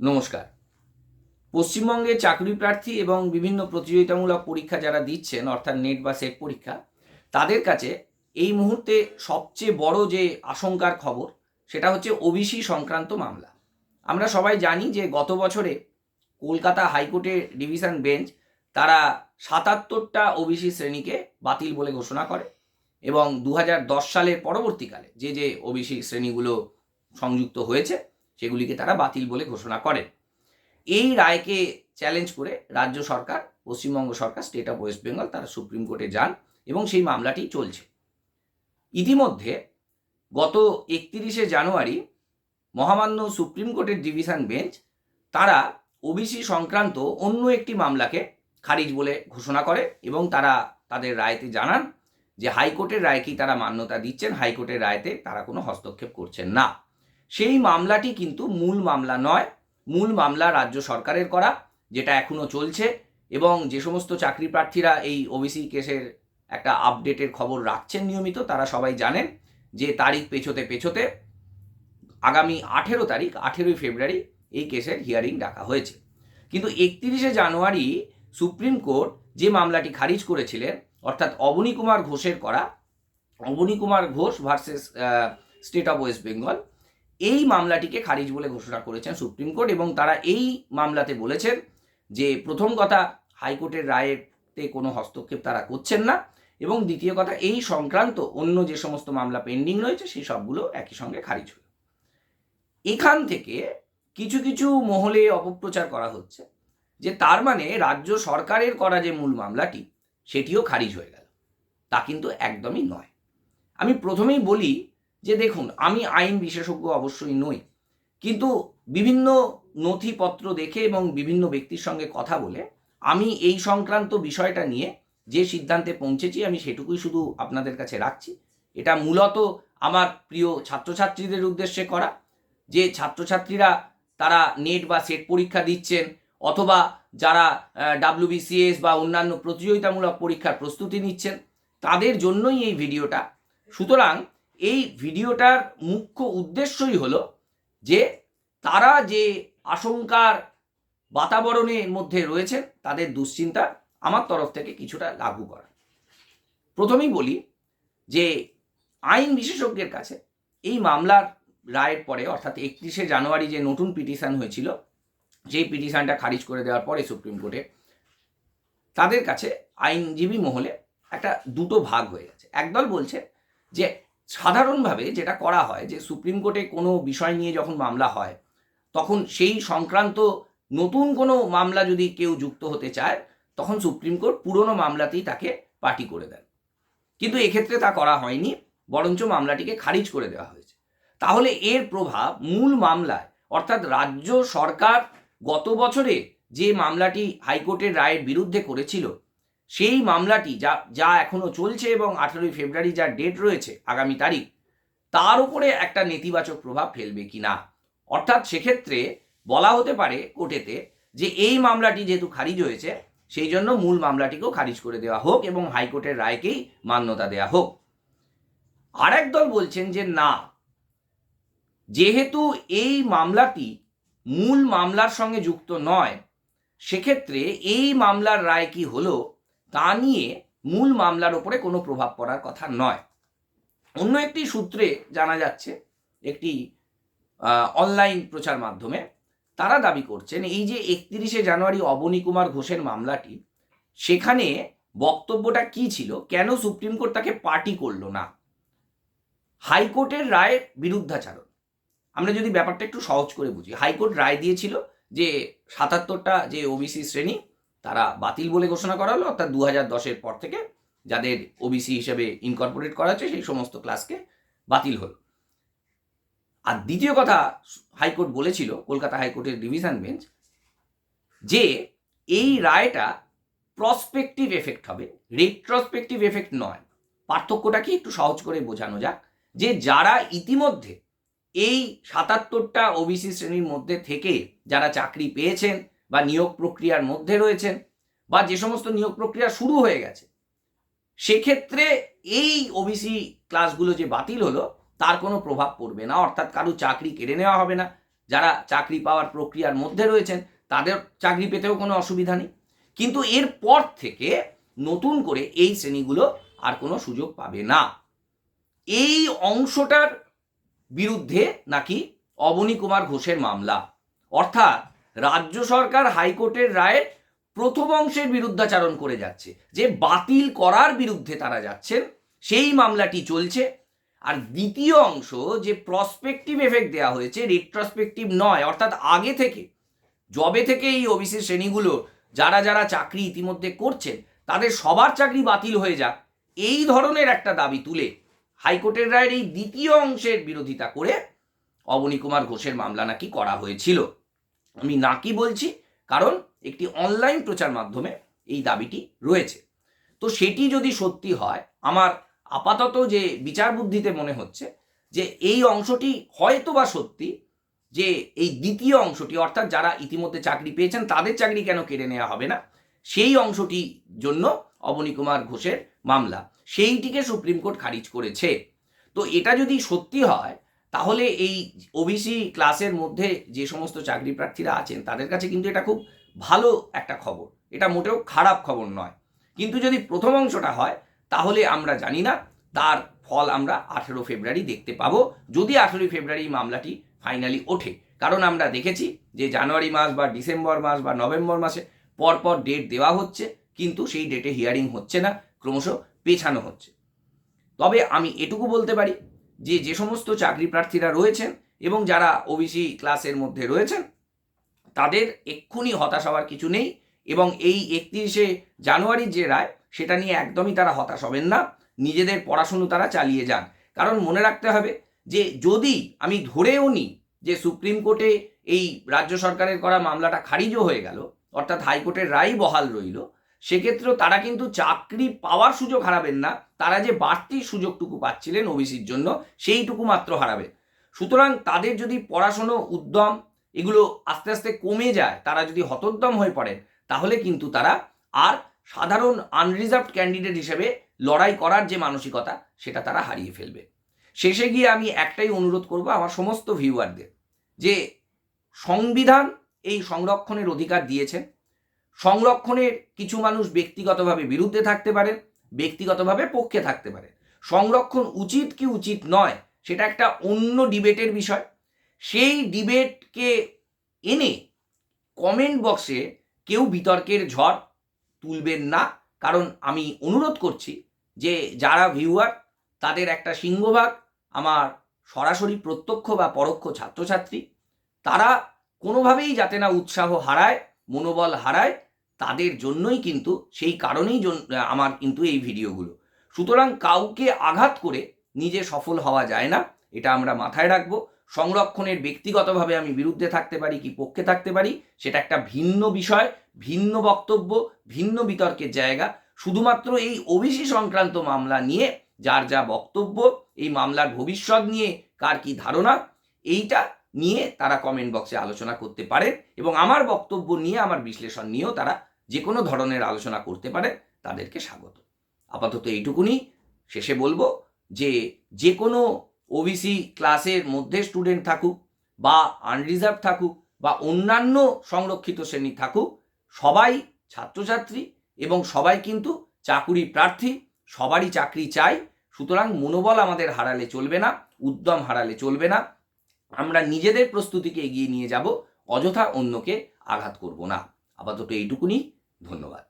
নমস্কার। পশ্চিমবঙ্গে চাকরি প্রার্থী এবং বিভিন্ন প্রতিযোগিতামূলক পরীক্ষা যারা দিচ্ছেন, অর্থাৎ নেট বা সেট পরীক্ষা, তাদের কাছে এই মুহূর্তে সবচেয়ে বড় যে আশঙ্কার খবর, সেটা হচ্ছে ওবিসি সংক্রান্ত মামলা। আমরা সবাই জানি যে গত বছরে কলকাতা হাইকোর্টের ডিভিশন বেঞ্চ তারা সাতাত্তরটা ওবিসি শ্রেণীকে বাতিল বলে ঘোষণা করে এবং দু হাজার দশ সালের পরবর্তীকালে যে যে ওবিসি শ্রেণীগুলো সংযুক্ত হয়েছে সেগুলিকে তারা বাতিল বলে ঘোষণা করেন এই রায়কে চ্যালেঞ্জ করে রাজ্য সরকার, পশ্চিমবঙ্গ সরকার স্টেট অফ ওয়েস্ট বেঙ্গল তারা সুপ্রিম কোর্টে যান এবং সেই মামলাটি চলছে। ইতিমধ্যে গত একত্রিশে জানুয়ারি মহামান্য সুপ্রিম কোর্টের ডিভিশন বেঞ্চ তারা ওবিসি সংক্রান্ত অন্য একটি মামলাকে খারিজ বলে ঘোষণা করে এবং তারা তাদের রায়তে জানান যে হাইকোর্টের রায়কেই তারা মান্যতা দিচ্ছেন, হাইকোর্টের রায়তে তারা কোনো হস্তক্ষেপ করছেন না। সেই মামলাটি কিন্তু মূল মামলা নয়, মূল মামলা রাজ্য সরকারের করা, যেটা এখনও চলছে এবং যে সমস্ত চাকরি প্রার্থীরা এই ওবিসি কেসের একটা আপডেটের খবর রাখছেন নিয়মিত, তারা সবাই জানেন যে তারিখ পেছোতে পেছোতে আগামী আঠেরো তারিখ, আঠেরোই ফেব্রুয়ারি এই কেসের হিয়ারিং ডাকা হয়েছে। কিন্তু একত্রিশে জানুয়ারি সুপ্রিম কোর্ট যে মামলাটি খারিজ করেছিলেন, অর্থাৎ অবনী কুমার ঘোষের করা Abani Kumar Ghosh versus state of West Bengal এই মামলাটিকে খারিজ বলে ঘোষণা করেছেন সুপ্রিম কোর্ট এবং তারা এই মামলাতে বলেছেন যে প্রথম কথা, হাইকোর্টের রায়েতে কোনো হস্তক্ষেপ তারা করছেন না এবং দ্বিতীয় কথা, এই সংক্রান্ত অন্য যে সমস্ত মামলা পেন্ডিং রয়েছে, সেই সবগুলো একই সঙ্গে খারিজ হলো। এখান থেকে কিছু কিছু মহলে অপপ্রচার করা হচ্ছে যে তার মানে রাজ্য সরকারের করা যে মূল মামলাটি, সেটিও খারিজ হয়ে গেল। তা কিন্তু একদমই নয়। আমি প্রথমেই বলি যে দেখুন, আমি আইন বিশেষজ্ঞ অবশ্যই নই, কিন্তু বিভিন্ন নথিপত্র দেখে এবং বিভিন্ন ব্যক্তির সঙ্গে কথা বলে আমি এই সংক্রান্ত বিষয়টা নিয়ে যে সিদ্ধান্তে পৌঁছেছি, আমি সেটুকুই শুধু আপনাদের কাছে রাখছি। এটা মূলত আমার প্রিয় ছাত্রছাত্রীদের উদ্দেশ্যে করা, যে ছাত্রছাত্রীরা তারা নেট বা সেট পরীক্ষা দিচ্ছেন, অথবা যারা ডাব্লিউবিসিএস বা অন্যান্য প্রতিযোগিতামূলক পরীক্ষার প্রস্তুতি নিচ্ছেন, তাদের জন্যই এই ভিডিওটা। সুতরাং এই ভিডিওটার মুখ্য উদ্দেশ্যই হলো যে তারা যে আশঙ্কার বাতাবরণের মধ্যে রয়েছেন, তাদের দুশ্চিন্তা আমার তরফ থেকে কিছুটা লাগু করা। প্রথমেই বলি যে আইন বিশেষজ্ঞের কাছে এই মামলার রায়ের পরে, অর্থাৎ একত্রিশে জানুয়ারি যে নতুন পিটিশন হয়েছিল, যেই পিটিশনটা খারিজ করে দেওয়ার পরে সুপ্রিম কোর্টে তাদের কাছে আইনজীবী মহলে একটা দুটো ভাগ হয়ে গেছে। একদল বলছে যে সাধারণভাবে যেটা করা হয় যে সুপ্রিম কোর্টে কোনো বিষয় নিয়ে যখন মামলা হয়, তখন সেই সংক্রান্ত নতুন কোনো মামলা যদি কেউ যুক্ত হতে চায়, তখন সুপ্রিম কোর্ট পুরনো মামলাতেই তাকে পার্টি করে দেন কিন্তু এক্ষেত্রে তা করা হয়নি, বরঞ্চ মামলাটিকে খারিজ করে দেওয়া হয়েছে। তাহলে এর প্রভাব মূল মামলায়, অর্থাৎ রাজ্য সরকার গত বছরে যে মামলাটি হাইকোর্টের রায়ের বিরুদ্ধে করেছিল সেই মামলাটি যা যা এখনও চলছে এবং আঠেরোই ফেব্রুয়ারি যা ডেট রয়েছে, আগামী তারিখ, তার উপরে একটা নেতিবাচক প্রভাব ফেলবে কি না অর্থাৎ সেক্ষেত্রে বলা হতে পারে কোর্টেতে যে এই মামলাটি যেহেতু খারিজ হয়েছে, সেই জন্য মূল মামলাটিকেও খারিজ করে দেওয়া হোক এবং হাইকোর্টের রায়কেই মান্যতা দেওয়া হোক। আরেক দল বলছেন যে না, যেহেতু এই মামলাটি মূল মামলার সঙ্গে যুক্ত নয়, সেক্ষেত্রে এই মামলার রায় কি হলো? তা নিয়ে মূল মামলার ওপরে কোনো প্রভাব পড়ার কথা নয়। অন্য একটি সূত্রে জানা যাচ্ছে, একটি অনলাইন প্রচার মাধ্যমে তারা দাবি করছেন, এই যে একত্রিশে জানুয়ারি অবনী কুমার ঘোষের মামলাটি, সেখানে বক্তব্যটা কি ছিল? কেন সুপ্রিম কোর্ট তাকে পার্টি করল না? হাইকোর্টের রায়ের বিরুদ্ধাচারণ। আমরা যদি ব্যাপারটা একটু সহজ করে বুঝি, হাইকোর্ট রায় দিয়েছিল যে সাতাত্তরটা যে ওবিসি শ্রেণি তারা বাতিল বলে ঘোষণা করা হলো, অর্থাৎ দু হাজার দশের পর থেকে যাদের ওবিসি হিসেবে ইনকর্পোরেট করা হচ্ছে সেই সমস্ত ক্লাসকে বাতিল হল। আর দ্বিতীয় কথা হাইকোর্ট বলেছিল, কলকাতা হাইকোর্টের ডিভিশন বেঞ্চ যে এই রায়টা প্রসপেক্টিভ এফেক্ট হবে রেট্রসপেক্টিভ এফেক্ট নয়। পার্থক্যটা কি? একটু সহজ করে বোঝানো যাক। যে যারা ইতিমধ্যে এই সাতাত্তরটা ওবিসি শ্রেণির মধ্যে থেকে যারা চাকরি পেয়েছেন বা নিয়োগ প্রক্রিয়ার মধ্যে রয়েছেন বা যে সমস্ত নিয়োগ প্রক্রিয়া শুরু হয়ে গেছে, সেক্ষেত্রে এই ওবিসি ক্লাসগুলো যে বাতিল হলো, তার কোনো প্রভাব পড়বে না। অর্থাৎ কারও চাকরি কেড়ে নেওয়া হবে না। যারা চাকরি পাওয়ার প্রক্রিয়ার মধ্যে রয়েছেন, তাদের চাকরি পেতেও কোনো অসুবিধা নেই। কিন্তু এর পর থেকে নতুন করে এই শ্রেণীগুলো আর কোনো সুযোগ পাবে না। এই অংশটার বিরুদ্ধে নাকি অবনী কুমার ঘোষের মামলা। অর্থাৎ রাজ্য সরকার হাইকোর্টের রায়ের প্রথম অংশের বিরুদ্ধাচারণ করে যাচ্ছে। যে বাতিল করার বিরুদ্ধে তারা যাচ্ছেন, সেই মামলাটি চলছে। আর দ্বিতীয় অংশ যে প্রসপেক্টিভ এফেক্ট দেওয়া হয়েছে রেট্রসপেক্টিভ নয়, অর্থাৎ আগে থেকে জবে থেকে এই ওবিসি শ্রেণীগুলো যারা যারা চাকরি ইতিমধ্যে করছেন, তাদের সবার চাকরি বাতিল হয়ে যাক, এই ধরনের একটা দাবি তুলে হাইকোর্টের রায়ের এই দ্বিতীয় অংশের বিরোধিতা করে অবনী কুমার ঘোষের মামলা নাকি করা হয়েছিল। আমি নাকি বলছি? কারণ একটি অনলাইন প্রচার মাধ্যমে এই দাবিটি রয়েছে। তো সেটি যদি সত্যি হয়, আমার আপাতত যে বিচার বুদ্ধিতে মনে হচ্ছে যে এই অংশটি হয়তো বা সত্যি, যে এই দ্বিতীয় অংশটি, অর্থাৎ যারা ইতিমধ্যে চাকরি পেয়েছেন, তাদের চাকরি কেন কেড়ে নেওয়া হবে না? সেই অংশটি জন্য অবনী কুমার ঘোষের মামলা। সেইটিকে সুপ্রিম কোর্ট খারিজ করেছে। তো এটা যদি সত্যি হয় তাহলে এই ওবিসি ক্লাসের মধ্যে যে সমস্ত চাকরি প্রার্থীরা আছেন, তাদের কাছে কিন্তু এটা খুব ভালো একটা খবর। এটা মোটেও খারাপ খবর নয়। কিন্তু যদি প্রথম অংশটা হয়, তাহলে আমরা জানি না, তার ফল আমরা আঠেরো ফেব্রুয়ারি দেখতে পাবো। যদি আঠেরোই ফেব্রুয়ারি মামলাটি ফাইনালি ওঠে, কারণ আমরা দেখেছি যে জানুয়ারি মাস বা ডিসেম্বর মাস বা নভেম্বর মাসে পরপর ডেট দেওয়া হচ্ছে, কিন্তু সেই ডেটে হিয়ারিং হচ্ছে না, ক্রমশ পেছানো হচ্ছে। তবে আমি এটুকু বলতে পারি যে যে সমস্ত চাকরি প্রার্থীরা রয়েছেন এবং যারা ওবিসি ক্লাসের মধ্যে রয়েছেন, তাদের এক্ষুনি হতাশ হওয়ার কিছু নেই এবং এই একত্রিশে জানুয়ারির যে রায়, সেটা নিয়ে একদমই তারা হতাশ হবেন না। নিজেদের পড়াশুনো তারা চালিয়ে যান। কারণ মনে রাখতে হবে যে যদি আমি ধরেও নিই যে সুপ্রিম কোর্টে এই রাজ্য সরকারের করা মামলাটা খারিজও হয়ে গেল, অর্থাৎ হাইকোর্টের রায় বহাল রইল সেক্ষেত্রেও তারা কিন্তু চাকরি পাওয়ার সুযোগ হারাবেন না। তারা যে বাড়তি সুযোগটুকু পাচ্ছিলেন ওবিসির জন্য, সেইটুকু মাত্র হারাবে সুতরাং তাদের যদি পড়াশুনো উদ্যম এগুলো আস্তে আস্তে কমে যায়, তারা যদি হতোদ্যম হয়ে পড়েন, তাহলে কিন্তু তারা আর সাধারণ আনরিজার্ভড ক্যান্ডিডেট হিসেবে লড়াই করার যে মানসিকতা, সেটা তারা হারিয়ে ফেলবে। শেষে গিয়ে আমি একটাই অনুরোধ করব আমার সমস্ত ভিউয়ারদের যে সংবিধান এই সংরক্ষণের অধিকার দিয়েছেন সংরক্ষণের কিছু মানুষ ব্যক্তিগতভাবে বিরুদ্ধে থাকতে পারেন ব্যক্তিগতভাবে পক্ষে থাকতে পারেন সংরক্ষণ উচিত কি উচিত নয়, সেটা একটা অন্য ডিবেটের বিষয়। সেই ডিবেটকে এনে কমেন্ট বক্সে কেউ বিতর্কের ঝড় তুলবেন না। কারণ আমি অনুরোধ করছি যে যারা ভিউয়ার তাদের একটা সিংহভাগ, আমার সরাসরি প্রত্যক্ষ বা পরোক্ষ ছাত্রছাত্রী, তারা কোনোভাবেই যাতে না উৎসাহ হারায়, মনোবল হারায় তাদের জন্যই কিন্তু, সেই কারণেই আমার কিন্তু এই ভিডিওগুলো। সুতরাং কাউকে আঘাত করে নিজে সফল হওয়া যায় না, এটা আমরা মাথায় রাখব। সংরক্ষণের ব্যক্তিগতভাবে আমি বিরুদ্ধে থাকতে পারি কি পক্ষে থাকতে পারি, সেটা একটা ভিন্ন বিষয়, ভিন্ন বক্তব্য, ভিন্ন বিতর্কের জায়গা। শুধুমাত্র এই ওবিসি সংক্রান্ত মামলা নিয়ে, যার যা বক্তব্য, এই মামলার ভবিষ্যৎ নিয়ে কার কি ধারণা, এইটা নিয়ে তারা কমেন্ট বক্সে আলোচনা করতে পারেন এবং আমার বক্তব্য নিয়ে, আমার বিশ্লেষণ নিয়েও তারা যে কোনো ধরনের আলোচনা করতে পারে, তাদেরকে স্বাগত। আপাতত এইটুকুনি। শেষে বলব যে যে কোনো ওবিসি ক্লাসের মধ্যে স্টুডেন্ট থাকুক বা আনরিজার্ভ থাকুক বা অন্যান্য সংরক্ষিত শ্রেণি থাকুক, সবাই ছাত্রছাত্রী এবং সবাই কিন্তু চাকুরি প্রার্থী, সবারই চাকরি চাই। সুতরাং মনোবল আমাদের হারালে চলবে না, উদ্যম হারালে চলবে না। আমরা নিজেদের প্রস্তুতিকে এগিয়ে নিয়ে যাব, অযথা অন্যকে আঘাত করব না। আপাতত এইটুকুনি। どんのが